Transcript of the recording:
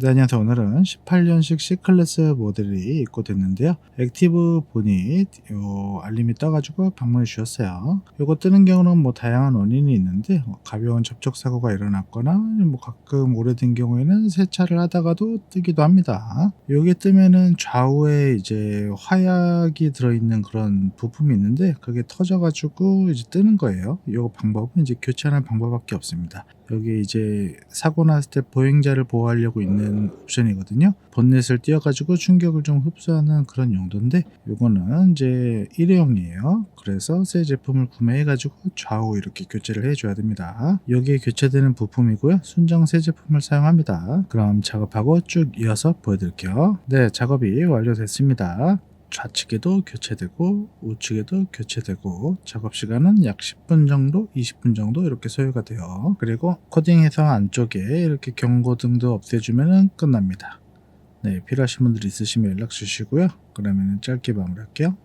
네, 안녕하세요. 오늘은 18년식 C클래스 모델이 입고됐는데요. 액티브 보닛 요 알림이 떠가지고 방문해 주셨어요. 요거 뜨는 경우는 뭐 다양한 원인이 있는데 뭐 가벼운 접촉 사고가 일어났거나 뭐 가끔 오래된 경우에는 세차를 하다가도 뜨기도 합니다. 요게 뜨면은 좌우에 이제 화약이 들어있는 그런 부품이 있는데 그게 터져가지고 이제 뜨는 거예요. 요 방법은 이제 교체하는 방법밖에 없습니다. 여기 이제 사고 났을 때 보행자를 보호하려고 있는 옵션이거든요. 본넷을 띄워가지고 충격을 좀 흡수하는 그런 용도인데 요거는 이제 일회용이에요. 그래서 새 제품을 구매해가지고 좌우 이렇게 교체를 해줘야 됩니다. 여기에 교체되는 부품이고요. 순정 새 제품을 사용합니다. 그럼 작업하고 쭉 이어서 보여드릴게요. 네, 작업이 완료됐습니다. 좌측에도 교체되고 우측에도 교체되고 작업 시간은 약 10분 정도, 20분 정도 이렇게 소요가 돼요. 그리고 코딩해서 안쪽에 이렇게 경고등도 없애주면 끝납니다. 네, 필요하신 분들 있으시면 연락 주시고요. 그러면 짧게 마무리할게요.